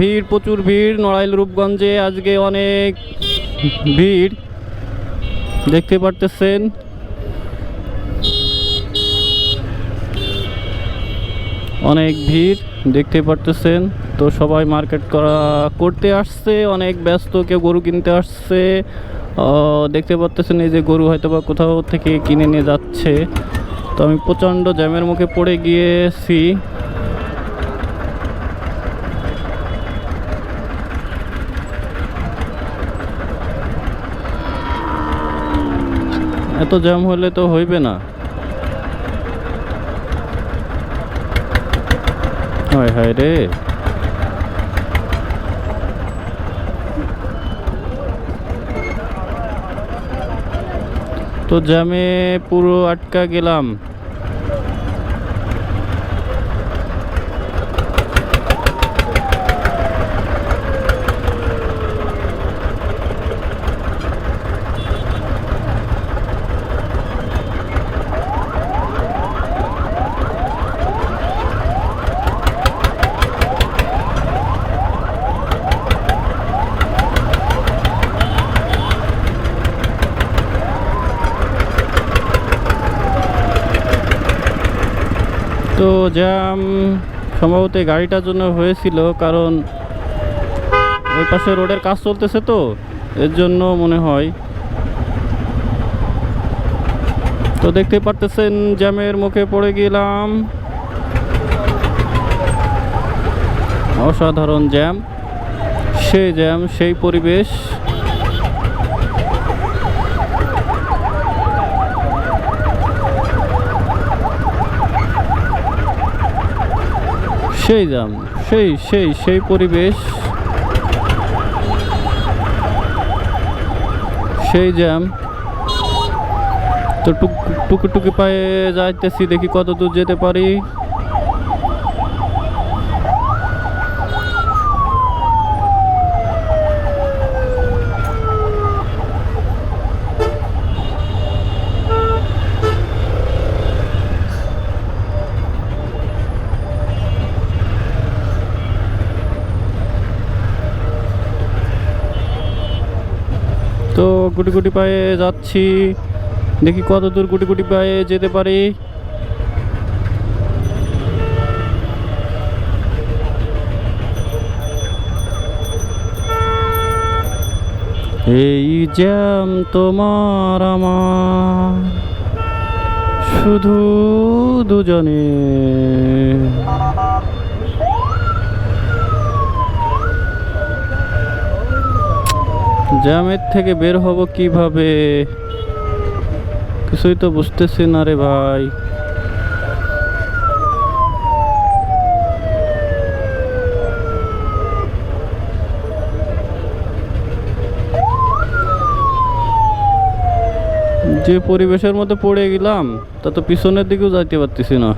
ভিড়, প্রচুর ভিড়, নড়াইল, রূপগঞ্জে আজকে অনেক ভিড়। দেখতে পারতেছেন। অনেক ভিড়, দেখতে পারতেছেন। তো সবাই মার্কেট করা, করতে আসছে, অনেক ব্যস্ত, কেউ গরু কিনতে আসছে। দেখতে পারতেছেন এই যে গরু হয়তো বা কোথাও থেকে কিনে নিয়ে যাচ্ছে। তো আমি প্রচণ্ড জ্যামের মুখে পড়ে গিয়েছি। এত জ্যাম হলে তো হইবে না। হয় হয় রে। তো জ্যামে পুরো আটকা গেলাম। তো জ্যাম সম্ভবত এই গাড়িটার জন্য হয়েছিল, কারণ ওই পাশে রোডের কাজ চলতেছে তো, এর জন্য মনে হয়। তো দেখতে পারতেছেন, জ্যামের মুখে পড়ে গেলাম। অসাধারণ জ্যাম, সেই জ্যাম, সেই পরিবেশ। সেই দাম সেই সেই সেই পরিবেশ। সেই জ্যাম। তো টুক, টুকি টুকি পায়ে যাইতেছি, দেখি কত দূর যেতে পারি তো গুটি গুটি পায়ে যাচ্ছি। দেখি কত দূর গুটি গুটি পায়ে যেতে পারি। এই জ্যাম তোমার আমার, শুধু দুজনে জ্যামের থেকে বের হব কীভাবে? কিছুই তো বুঝতেছি না রে ভাই। যে পরিবেশের মধ্যে পড়ে গেলাম, তা তো পিছনের দিকেও যাইতে পারতেছি না।